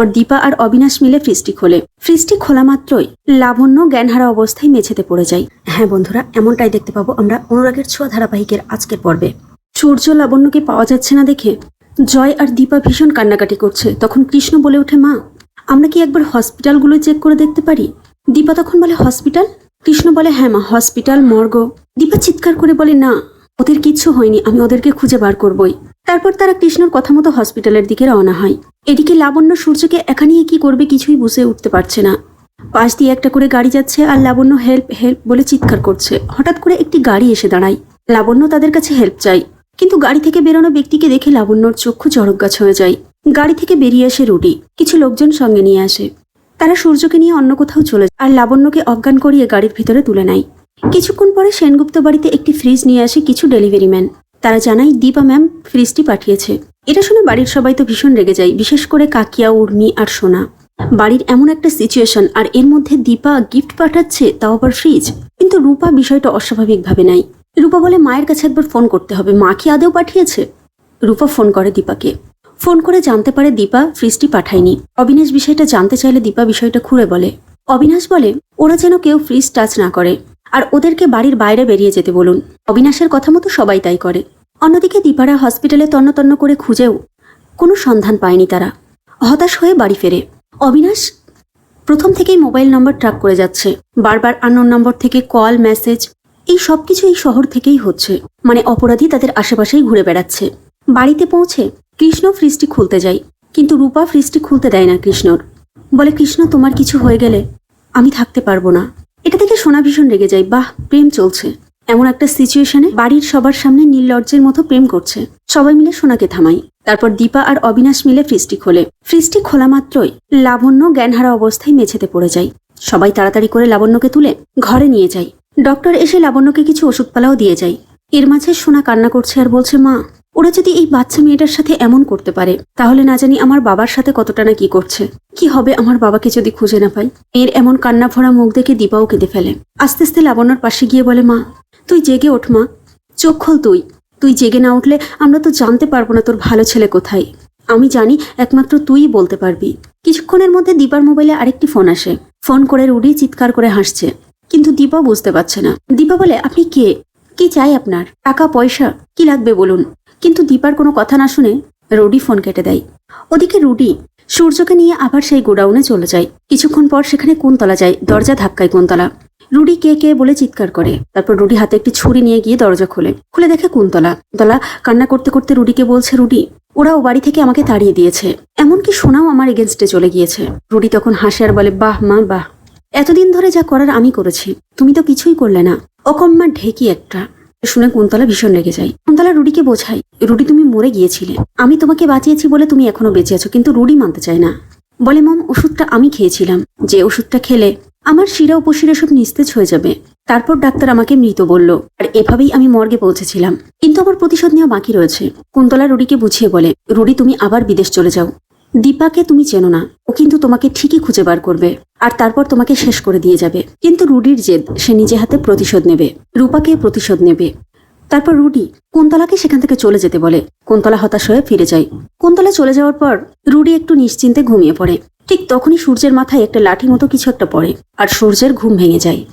তারপর দীপা আর অবিনাশ মিলে ফ্রিজটি খোলে। ফ্রিজটি খোলা মাত্রই লাবণ্য জ্ঞানহারা অবস্থায় মেঝেতে পড়ে যায়। হ্যাঁ বন্ধুরা, এমনটাই দেখতে পাবো আমরা অনুরাগের ছোঁয়া ধারাবাহিকের আজকের পর্বে। সূর্য লাবণ্যকে পাওয়া যাচ্ছে না দেখে জয় আর দীপা ভীষণ কান্নাকাটি করছে। তখন কৃষ্ণ বলে ওঠে, মা, আমরা কি একবার হসপিটালগুলো চেক করে দেখতে পারি? দীপা তখন বলে, হসপিটাল? কৃষ্ণ বলে হ্যাঁ মা, হসপিটাল, মর্গ। দীপা চিৎকার করে বলে, না, ওদের কিচ্ছু হয়নি, আমি ওদেরকে খুঁজে বার করবই। তারপর তারা কৃষ্ণর কথা মতো হসপিটালের দিকে রওনা হয়। এদিকে লাবণ্য সূর্যকে একা নিয়ে কি করবে কিছুই বুঝে উঠতে পারছে না। পাশ দিয়ে একটা করে গাড়ি যাচ্ছে আর লাবণ্য হেল্প হেল্প বলে চিৎকার করছে। হঠাৎ করে একটি গাড়ি এসে দাঁড়ায়। লাবণ্য তাদের কাছে হেল্প চাই কিন্তু গাড়ি থেকে বেরোনো ব্যক্তিকে দেখে লাবণ্যর চক্ষু চড়ক গাছ হয়ে যায়। গাড়ি থেকে বেরিয়ে আসে রুটি। কিছু লোকজন সঙ্গে নিয়ে আসে। তারা সূর্যকে নিয়ে অন্য কোথাও চলে যায় আর লাবণ্যকে অজ্ঞান করিয়ে গাড়ির ভিতরে তুলে নেয়। কিছুক্ষণ পরে সেনগুপ্ত বাড়িতে একটি ফ্রিজ নিয়ে আসে কিছু ডেলিভারি ম্যান তারা জানায়, দীপা ম্যাম ফ্রিজটি পাঠিয়েছে। এটা শুনে বাড়ির সবাই তো ভীষণ রেগে যায়, বিশেষ করে কাকিয়া, উর্মি আর সোনা। বাড়ির এমন একটা সিচুয়েশন আর এর মধ্যে দীপা গিফট পাঠাচ্ছে, তাও আবার ফ্রিজ কিন্তু রূপা বিষয়টা অস্বাভাবিকভাবে নাই রূপা বলে, মায়ের কাছে একবার ফোন করতে হবে, মা কি আদেও পাঠিয়েছে? রূপা ফোন করে দীপাকে। ফোন করে জানতে পারে দীপা ফ্রিজটি পাঠায়নি। অবিনাশ বিষয়টা জানতে চাইলে দীপা বিষয়টা খুঁড়ে বলে। অবিনাশ বলে, ওরা যেন কেউ ফ্রিজ টাচ না করে। আর ওদেরকে বাড়ির বাইরে বেরিয়ে যেতে বলুন। অবিনাশের কথা মতো সবাই তাই করে। অন্যদিকে দীপারা হসপিটালে তন্ন তন্ন করে খুঁজেও কোনো সন্ধান পায়নি তারা। হতাশ হয়ে বাড়ি ফেরে। অবিনাশ প্রথম থেকেই মোবাইল নম্বর ট্র্যাক করে যাচ্ছে। বারবার আননোন নম্বর থেকে কল, মেসেজ, এই সব কিছু এই শহর থেকেই হচ্ছে। মানে অপরাধী তাদের আশেপাশেই ঘুরে বেড়াচ্ছে। বাড়িতে পৌঁছে কৃষ্ণ ফ্রিজটি খুলতে যায় কিন্তু রূপা ফ্রিজটি খুলতে দেয় না কৃষ্ণর। বলে, কৃষ্ণ, তোমার কিছু হয়ে গেলে আমি থাকতে পারব না। সোনা ভীষণ রেগে যায়, বাহ, প্রেম চলছে। এমন একটা সিচুয়েশনে বাড়ির সবার সামনে নীললজ্জের মতো প্রেম করছে। সবাই মিলে সোনাকে থামাই। তারপর দীপা আর অবিনাশ মিলে ফ্রিজটি খোলে। ফ্রিজটি খোলা মাত্রই লাবণ্য জ্ঞানহারা অবস্থায় মেঝেতে পড়ে যায়। সবাই তাড়াতাড়ি করে লাবণ্যকে তুলে ঘরে নিয়ে যায়। ডক্টর এসে লাবণ্যকে কিছু ওষুধপালাও দিয়ে যায়। এর মাঝে সোনা কান্না করছে আর বলছে, মা ওরা যদি এই বাচ্চা মেয়েটার সাথে এমন করতে পারে, তাহলে না জানি আমার বাবার সাথে কতটা না কি করছে। কি হবে আমার বাবাকে যদি খুঁজে না পাই? মেয়ের এমন কান্না ভরা মুখ দেখে দীপাও কেঁদে ফেলে। আস্তে আস্তে লাবণ্যর পাশে গিয়ে বলে, মা, তুই জেগে ওঠ, মা। চোখ খোল তুই। তুই জেগে না উঠলে আমরা তো জানতে পারব না তোর ভালো ছেলে কোথায়। আমি জানি একমাত্র তুই বলতে পারবি। কিছুক্ষণের মধ্যে দীপার মোবাইলে আরেকটি ফোন আসে। ফোন করে রুডি চিৎকার করে হাসছে। কিন্তু দীপা বুঝতে পারছে না। দীপা বলে, আপনি কে? কি চাই আপনার? টাকা, পয়সা? কি লাগবে বলুন? কিন্তু দীপার কোনো কথা না শুনে রুডি ফোন কেটে দেয়। ওদিকে রুডি সূর্যকে নিয়ে আবার সেই গোডাউনে চলে যায়। কিছুক্ষণ পর সেখানে কুন্তলা যায়, দরজা ধাক্কায় কুন্তলা। রুডি কে কে বলে চিৎকার করে। তারপর রুডি হাতে একটি ছুরি নিয়ে গিয়ে দরজা খোলে। খুলে দেখে কুন্তলা। তলা কান্না করতে করতে রুডিকে বলছে, রুডি ওরা ও বাড়ি থেকে আমাকে তাড়িয়ে দিয়েছে। এমনকি সোনাও আমার এগেনস্টে চলে গিয়েছে। রুডি তখন হাসে আর বলে, বাহ মা, বাহ। এতদিন ধরে যা করার আমি করেছি। তুমি তো কিছুই করলে না। অকম্মা ঢেকি একটা। শুনে কুন্তলা ভীষণ রেগে যায়। কুন্তলা রুডিকে বোঝাই রুডি, তুমি মরে গিয়েছিলে। আমি তোমাকে বাঁচিয়েছি বলে তুমি এখনও বেঁচে আছো, কিন্তু রুডি মানতে চায় না। বলে, মম, ওষুধটা আমি খেয়েছিলাম। যে ওষুধটা খেলে আমার শিরা উপশিরা সব নিস্তেজ হয়ে যাবে। তারপর ডাক্তার আমাকে মৃত বলল, আর এভাবেই আমি মর্গে পৌঁছেছিলাম। কিন্তু আমার প্রতিশোধ নেওয়া বাকি রয়েছে। কুন্তলা রুডিকে বুঝিয়ে বলে, রুডি, তুমি আবার বিদেশ চলে যাও। দীপাকে তুমি চেনো না। ও কিন্তু তোমাকে ঠিকই খুঁজে বার করবে। আর তারপর তোমাকে শেষ করে দিয়ে যাবে। কিন্তু রুডির জেদ, সে নিজে হাতে প্রতিশোধ নেবে। রূপাকে প্রতিশোধ নেবে। তারপর রুডি কুন্তলাকে সেখান থেকে চলে যেতে বলে। কুন্তলা হতাশ হয়ে ফিরে যায়। কুন্তলা চলে যাওয়ার পর রুডি একটু নিশ্চিন্তে ঘুমিয়ে পড়ে। ঠিক তখনই সূর্যের মাথায় একটা লাঠি মতো কিছু একটা পড়ে, আর সূর্যের ঘুম ভেঙে যায়।